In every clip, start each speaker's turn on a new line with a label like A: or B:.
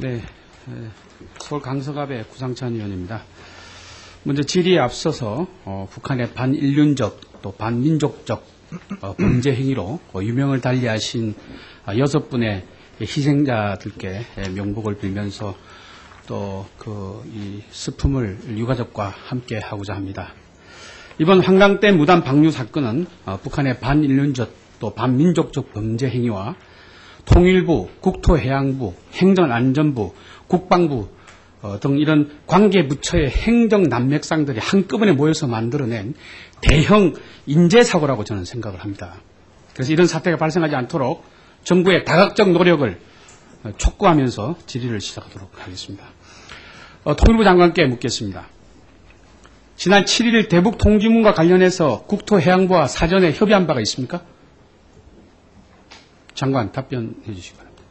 A: 네, 에, 서울 강서갑의 구상찬 의원입니다. 먼저 질의에 앞서서 어, 북한의 반인륜적 또 반민족적 어, 범죄 행위로 어, 유명을 달리하신 아, 여섯 분의 희생자들께 에, 명복을 빌면서 또 그 이 슬픔을 유가족과 함께 하고자 합니다. 이번 한강 댐 무단 방류 사건은 어, 북한의 반인륜적 또 반민족적 범죄 행위와 통일부, 국토해양부, 행정안전부, 국방부 어, 등 이런 관계 부처의 행정 난맥상들이 한꺼번에 모여서 만들어낸 대형 인재 사고라고 저는 생각을 합니다. 그래서 이런 사태가 발생하지 않도록 정부의 다각적 노력을 어, 촉구하면서 질의를 시작하도록 하겠습니다. 어, 통일부 장관께 묻겠습니다. 지난 7일 대북 통지문과 관련해서 국토해양부와 사전에 협의한 바가 있습니까? 장관 답변해 주시기 바랍니다.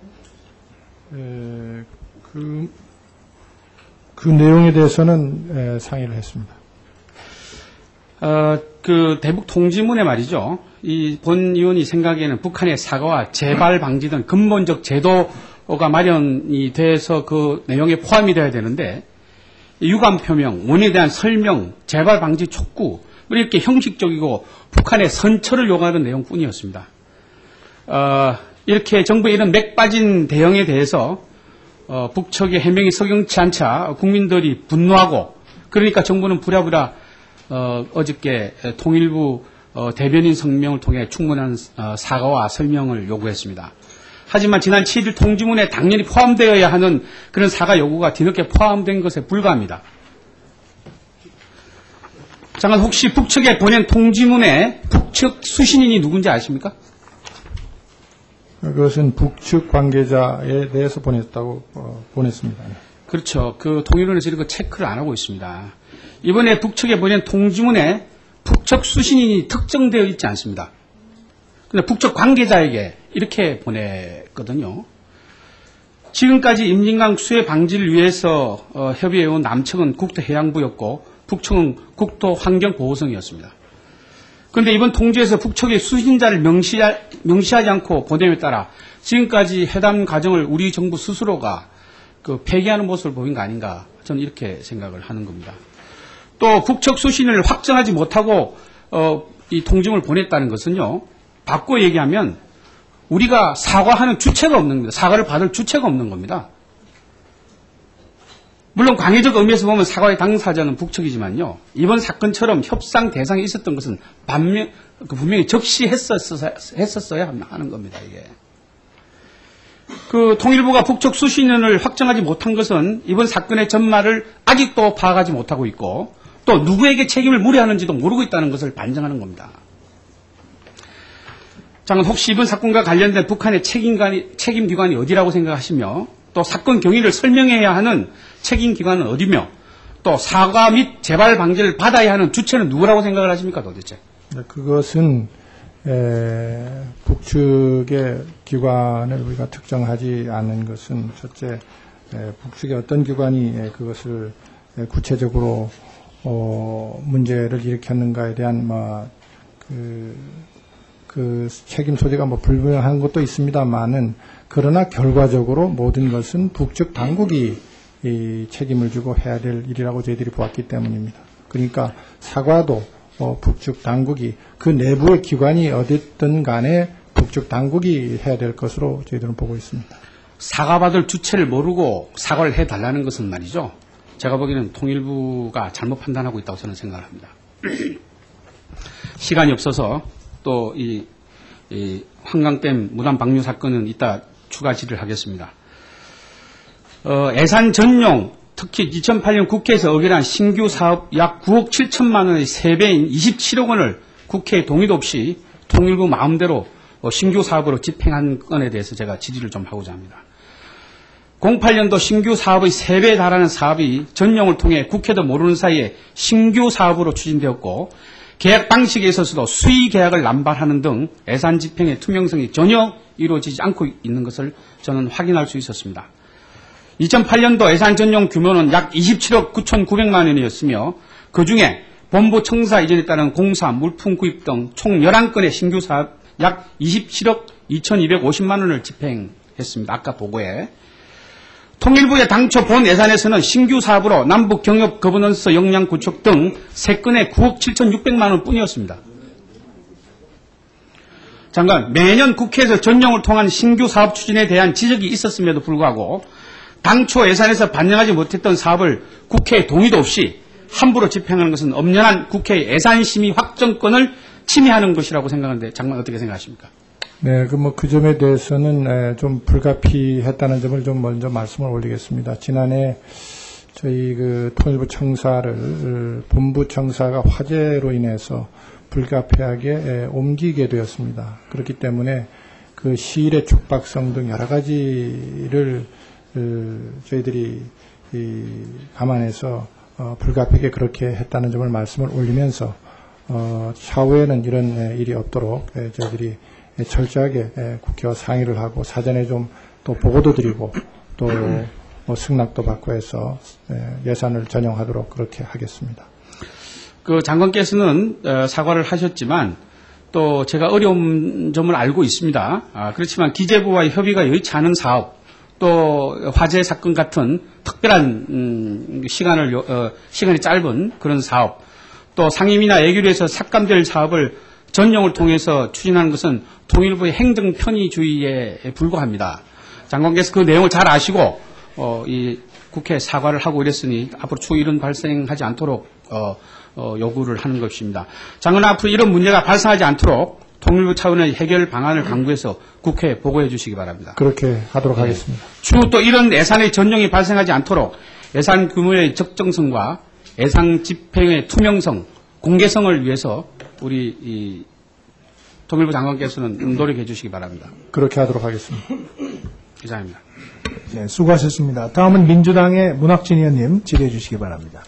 B: 에, 그, 그 내용에 대해서는 에, 상의를 했습니다.
A: 어, 그 대북 통지문에 말이죠. 이 본 의원이 생각에는 북한의 사과와 재발 방지 등 근본적 제도가 마련이 돼서 그 내용에 포함이 돼야 되는데 유감 표명, 원에 대한 설명, 재발 방지 촉구 뭐 이렇게 형식적이고 북한의 선처를 요구하는 내용뿐이었습니다. 어, 이렇게 정부의 이런 맥 빠진 대응에 대해서 어, 북측의 해명이 석연치 않자 국민들이 분노하고 그러니까 정부는 부랴부랴 어, 어저께 통일부 어, 대변인 성명을 통해 충분한 어, 사과와 설명을 요구했습니다. 하지만 지난 7일 통지문에 당연히 포함되어야 하는 그런 사과 요구가 뒤늦게 포함된 것에 불과합니다. 장관 혹시 북측에 보낸 통지문에 북측 수신인이 누군지 아십니까?
B: 그것은 북측 관계자에 대해서 보냈다고 어, 보냈습니다. 네.
A: 그렇죠. 그 통일원에서 이런 거 체크를 안 하고 있습니다. 이번에 북측에 보낸 통지문에 북측 수신인이 특정되어 있지 않습니다. 근데 북측 관계자에게 이렇게 보냈거든요. 지금까지 임진강 수해 방지를 위해서 어, 협의해온 남측은 국토해양부였고 북측은 국토환경보호성이었습니다. 그런데 이번 통지에서 북측의 수신자를 명시하, 명시하지 않고 보냄에 따라 지금까지 회담 과정을 우리 정부 스스로가 그 폐기하는 모습을 보인 거 아닌가 저는 이렇게 생각을 하는 겁니다. 또 북측 수신을 확정하지 못하고 어, 이 통지문을 보냈다는 것은요. 바꿔 얘기하면 우리가 사과하는 주체가 없는 겁니다. 사과를 받을 주체가 없는 겁니다. 물론 광의적 의미에서 보면 사과의 당사자는 북측이지만요. 이번 사건처럼 협상 대상이 있었던 것은 반면, 그 분명히 적시했었어야, 했었어야 하는 겁니다, 이게. 그 통일부가 북측 수신인을 확정하지 못한 것은 이번 사건의 전말을 아직도 파악하지 못하고 있고 또 누구에게 책임을 물어야하는지도 모르고 있다는 것을 반증하는 겁니다. 장관 혹시 이번 사건과 관련된 북한의 책임관이, 책임기관이 어디라고 생각하시며 또 사건 경위를 설명해야 하는 책임 기관은 어디며 또 사과 및 재발 방지를 받아야 하는 주체는 누구라고 생각을 하십니까 도대체?
B: 네, 그것은 에, 북측의 기관을 우리가 특정하지 않는 것은 첫째 에, 북측의 어떤 기관이 에, 그것을 에, 구체적으로 어, 문제를 일으켰는가에 대한 뭐, 그, 그 책임 소재가 뭐 불분명한 것도 있습니다만은 그러나 결과적으로 모든 것은 북측 당국이 이 책임을 지고 해야 될 일이라고 저희들이 보았기 때문입니다. 그러니까 사과도 어, 북측 당국이 그 내부의 기관이 어딨든 간에 북측 당국이 해야 될 것으로 저희들은 보고 있습니다.
A: 사과받을 주체를 모르고 사과를 해달라는 것은 말이죠. 제가 보기에는 통일부가 잘못 판단하고 있다고 저는 생각을 합니다. 시간이 없어서 또이 한강댐 무단 방류 사건은 이따 추가 질의를 하겠습니다. 어, 예산 전용 특히 2008년 국회에서 의결한 신규 사업 약 9억 7천만 원의 3배인 27억 원을 국회 동의도 없이 통일부 마음대로 어, 신규 사업으로 집행한 건에 대해서 제가 지지를 좀 하고자 합니다. 08년도 신규 사업의 3배에 달하는 사업이 전용을 통해 국회도 모르는 사이에 신규 사업으로 추진되었고 계약 방식에 있어서도 수의 계약을 남발하는 등 예산 집행의 투명성이 전혀 이루어지지 않고 있는 것을 저는 확인할 수 있었습니다. 2008년도 예산 전용 규모는 약 27억 9,900만 원이었으며 그 중에 본부 청사 이전에 따른 공사, 물품 구입 등 총 11건의 신규 사업 약 27억 2,250만 원을 집행했습니다. 아까 보고에. 통일부의 당초 본 예산에서는 신규 사업으로 남북 경협 거버넌스 역량 구축 등 3건에 9억 7,600만 원 뿐이었습니다. 장관, 매년 국회에서 전용을 통한 신규 사업 추진에 대한 지적이 있었음에도 불구하고 당초 예산에서 반영하지 못했던 사업을 국회 동의도 없이 함부로 집행하는 것은 엄연한 국회 예산심의 확정권을 침해하는 것이라고 생각하는데 장관 어떻게 생각하십니까?
B: 네, 그 뭐 그 점에 대해서는 에, 좀 불가피했다는 점을 좀 먼저 말씀을 올리겠습니다. 지난해 저희 그 통일부 청사를 어, 본부 청사가 화재로 인해서 불가피하게 에, 옮기게 되었습니다. 그렇기 때문에 그 시일의 촉박성 등 여러 가지를 어, 저희들이 이, 감안해서 어, 불가피하게 그렇게 했다는 점을 말씀을 올리면서 어, 차후에는 이런 에, 일이 없도록 에, 저희들이 에, 철저하게 에, 국회와 상의를 하고 사전에 좀 또 보고도 드리고 또 뭐 승낙도 받고 해서 에, 예산을 전용하도록 그렇게 하겠습니다.
A: 그 장관께서는 어, 사과를 하셨지만 또 제가 어려운 점을 알고 있습니다. 아, 그렇지만 기재부와의 협의가 여의치 않은 사업 또 화재 사건 같은 특별한 음, 시간을 요- 어, 시간이 짧은 그런 사업 또 상임이나 예결위에서 삭감될 사업을 전용을 통해서 추진하는 것은 통일부의 행정 편의주의에 불과합니다. 장관께서 그 내용을 잘 아시고 어, 이 국회 사과를 하고 이랬으니 앞으로 추후 이런 발생하지 않도록 어, 어, 요구를 하는 것입니다. 장관 앞으로 이런 문제가 발생하지 않도록 통일부 차원의 해결 방안을 강구해서 국회에 보고해 주시기 바랍니다.
B: 그렇게 하도록 하겠습니다.
A: 추후 또 이런 예산의 전용이 발생하지 않도록 예산 규모의 적정성과 예산 집행의 투명성, 공개성을 위해서 우리 이 통일부 장관께서는 노력해 주시기 바랍니다.
B: 그렇게 하도록 하겠습니다.
A: 이상입니다.
C: 네, 수고하셨습니다. 다음은 민주당의 문학진 의원님 질의해 주시기 바랍니다.